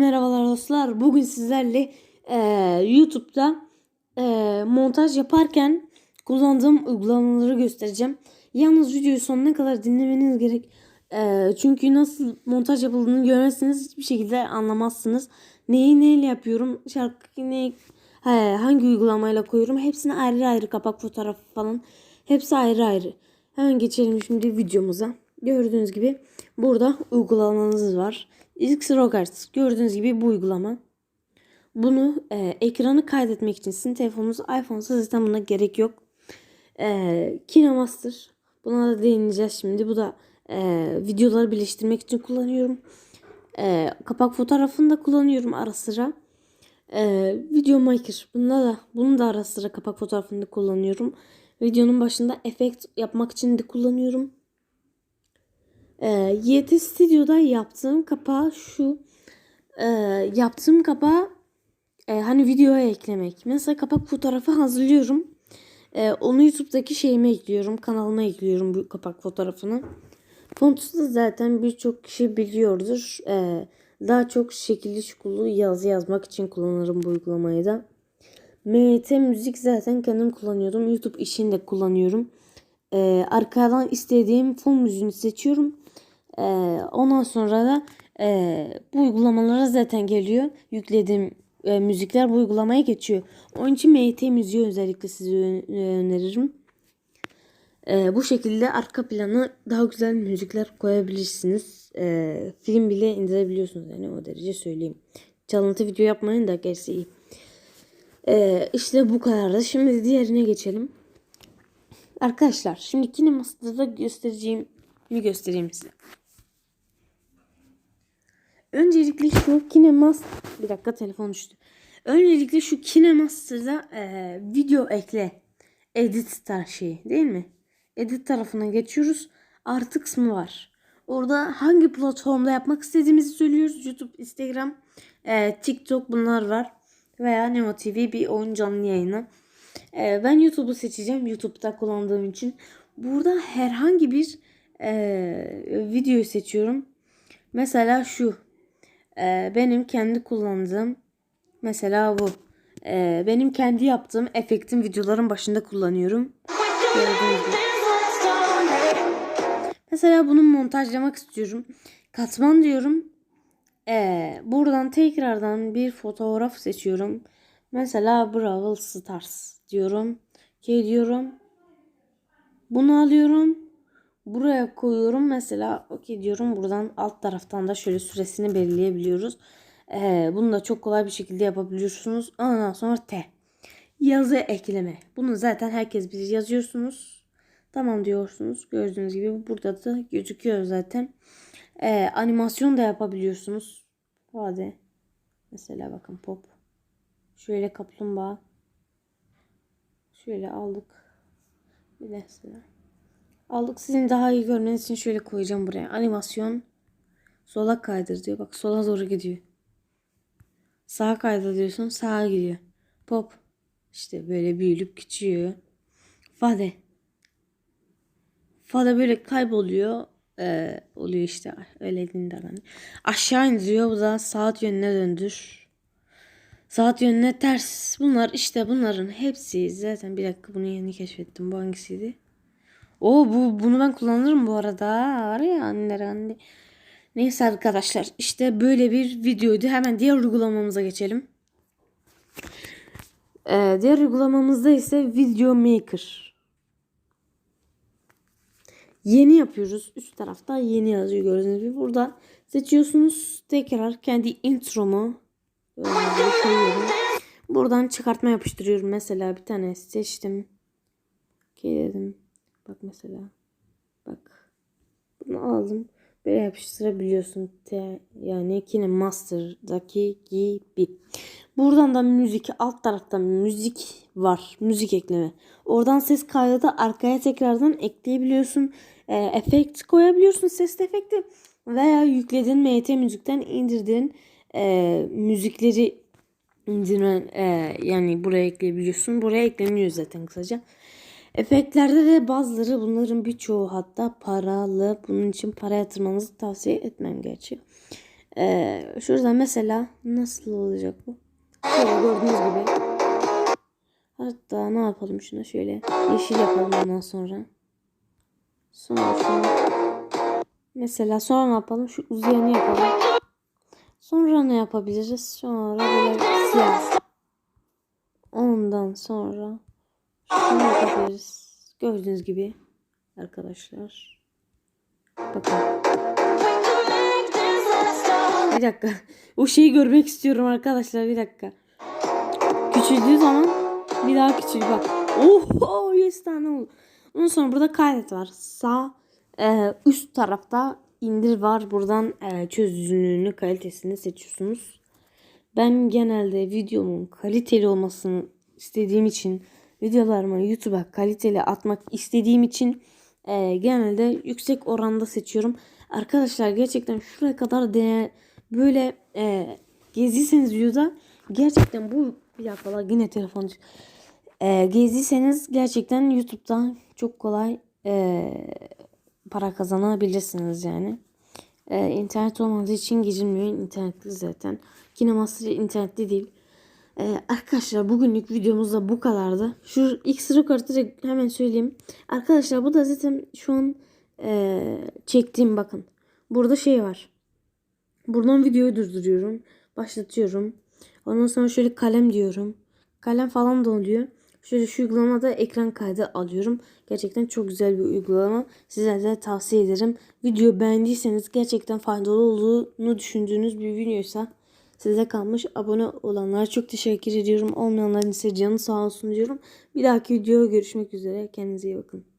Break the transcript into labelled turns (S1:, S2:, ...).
S1: merhabalar dostlar. Bugün sizlerle e, YouTube'da e, montaj yaparken kullandığım uygulamaları göstereceğim. Yalnız videoyu sonuna kadar dinlemeniz gerek. E, çünkü nasıl montaj yapıldığını görmezseniz hiçbir şekilde anlamazsınız. Neyi neyle yapıyorum, şarkıyı ne, he, hangi uygulamayla koyuyorum. Hepsini ayrı ayrı kapak fotoğrafı falan. Hepsi ayrı ayrı. Hemen geçelim şimdi videomuza. Gördüğünüz gibi burada uygulamanız var. X Rockers gördüğünüz gibi bu uygulama. Bunu e, ekranı kaydetmek için sizin telefonunuz iPhone'sa zaten buna gerek yok. E, KineMaster. Buna da değineceğiz şimdi. Bu da e, videoları birleştirmek için kullanıyorum. E, kapak fotoğrafını da kullanıyorum ara sıra. E, Video Maker. Bunda da bunu da ara sıra kapak fotoğrafını da kullanıyorum. Videonun başında efekt yapmak için de kullanıyorum. E, YT Studio'da yaptığım kapağı şu. E, yaptığım kapağı e, hani videoya eklemek. Mesela kapak fotoğrafı hazırlıyorum. E, onu YouTube'daki şeyime ekliyorum. Kanalıma ekliyorum bu kapak fotoğrafını. Fontus'u da zaten birçok kişi biliyordur. E, daha çok şekilli şukullu yazı yazmak için kullanırım bu uygulamayı da. MT müzik zaten kendim kullanıyordum. YouTube işini de kullanıyorum. E, arkadan istediğim fon müziğini seçiyorum. E, ondan sonra da e, bu uygulamalara zaten geliyor. Yüklediğim e, müzikler bu uygulamaya geçiyor. Onun için MT müziği özellikle size ö- öneririm. E, bu şekilde arka planı daha güzel müzikler koyabilirsiniz. E, film bile indirebiliyorsunuz yani o derece söyleyeyim. Çalıntı video yapmayın da gerisi iyi. E, işte bu kadardı. Şimdi diğerine geçelim. Arkadaşlar şimdi KineMaster'da göstereceğim mi göstereyim size. Öncelikle şu KineMaster bir dakika telefon düştü. Öncelikle şu KineMaster'da e, video ekle edit tar şeyi değil mi? Edit tarafına geçiyoruz. Artı kısmı var. Orada hangi platformda yapmak istediğimizi söylüyoruz. YouTube, Instagram, e, TikTok bunlar var. Veya Nemo TV bir oyun canlı yayını. E, ben YouTube'u seçeceğim. YouTube'da kullandığım için. Burada herhangi bir e, videoyu seçiyorum. Mesela şu. E, benim kendi kullandığım mesela bu. E, benim kendi yaptığım efektin videoların başında kullanıyorum. Mesela bunu montajlamak istiyorum. Katman diyorum. Ee, buradan tekrardan bir fotoğraf seçiyorum. Mesela Brawl Stars diyorum. K diyorum. Bunu alıyorum. Buraya koyuyorum. Mesela okey diyorum. Buradan alt taraftan da şöyle süresini belirleyebiliyoruz. Ee, bunu da çok kolay bir şekilde yapabiliyorsunuz. Ondan sonra T. Yazı ekleme. Bunu zaten herkes bilir. Yazıyorsunuz. Tamam diyorsunuz. Gördüğünüz gibi burada da gözüküyor zaten. Ee, animasyon da yapabiliyorsunuz. Hadi. Mesela bakın pop. Şöyle kaplumbağa. Şöyle aldık. Bir mesela. Aldık sizin daha iyi görmeniz için şöyle koyacağım buraya. Animasyon. Sola kaydır diyor. Bak sola doğru gidiyor. Sağa kaydır diyorsun. Sağa gidiyor. Pop. İşte böyle büyülüp küçüyor. Fade. Fada böyle kayboluyor. Ee, oluyor işte öyle de ben. Aşağı indiriyor bu da saat yönüne döndür. Saat yönüne ters. Bunlar işte bunların hepsi zaten bir dakika bunu yeni keşfettim. Bu hangisiydi? O bu bunu ben kullanırım bu arada. Var ya anneler anne. Neyse arkadaşlar işte böyle bir videoydu. Hemen diğer uygulamamıza geçelim. Ee, diğer uygulamamızda ise Video Maker. Yeni yapıyoruz. Üst tarafta yeni yazıyor gördüğünüz gibi. Burada seçiyorsunuz. Tekrar kendi intromu koyuyorum. Buradan çıkartma yapıştırıyorum. Mesela bir tane seçtim. Okey dedim. Bak mesela. Bak. Bunu aldım. Böyle yapıştırabiliyorsun. T yani Kine Master'daki gibi. Buradan da müzik alt tarafta müzik var. Müzik ekleme. Oradan ses kaydı da arkaya tekrardan ekleyebiliyorsun. E, efekt koyabiliyorsun. Ses efekti. Veya yüklediğin MT müzikten indirdiğin e, müzikleri indirmen e, yani buraya ekleyebiliyorsun. Buraya ekleniyor zaten kısaca. Efektlerde de bazıları bunların birçoğu hatta paralı. Bunun için para yatırmanızı tavsiye etmem gerçi. Ee, şurada mesela nasıl olacak bu? Şöyle gördüğünüz gibi. Hatta ne yapalım şuna şöyle yeşil yapalım ondan sonra. Sonra şunu mesela sonra ne yapalım? Şu uzayanı yapalım. Sonra ne yapabiliriz? Sonra böyle siyah. Ondan sonra şunu yapabiliriz. Gördüğünüz gibi arkadaşlar. Bakın. Bir dakika. O şeyi görmek istiyorum arkadaşlar. Bir dakika. Küçüldüğü zaman bir daha küçül bak. Oho 100 tane oldu. Ondan sonra burada kaydet var. Sağ e, üst tarafta indir var. Buradan e, çözünürlüğünü kalitesini seçiyorsunuz. Ben genelde videomun kaliteli olmasını istediğim için videolarımı YouTube'a kaliteli atmak istediğim için e, genelde yüksek oranda seçiyorum. Arkadaşlar gerçekten şuraya kadar de böyle e, gezdiyseniz videoda gerçekten bu bir dakika yine telefon e, gezdiyseniz gerçekten YouTube'dan çok kolay e, para kazanabilirsiniz yani. E, internet olmadığı için girilmiyor. İnternetli zaten. Kinemaster internetli değil. Ee, arkadaşlar bugünlük videomuz da bu kadardı. Şu ilk sıra kartı hemen söyleyeyim. Arkadaşlar bu da zaten şu an ee, çektiğim bakın. Burada şey var. Buradan videoyu durduruyorum. Başlatıyorum. Ondan sonra şöyle kalem diyorum. Kalem falan da oluyor. Şöyle şu uygulamada ekran kaydı alıyorum. Gerçekten çok güzel bir uygulama. Size de tavsiye ederim. Video beğendiyseniz gerçekten faydalı olduğunu düşündüğünüz bir videoysa size kalmış. Abone olanlara çok teşekkür ediyorum. Olmayanların ise canı sağ olsun diyorum. Bir dahaki videoya görüşmek üzere. Kendinize iyi bakın.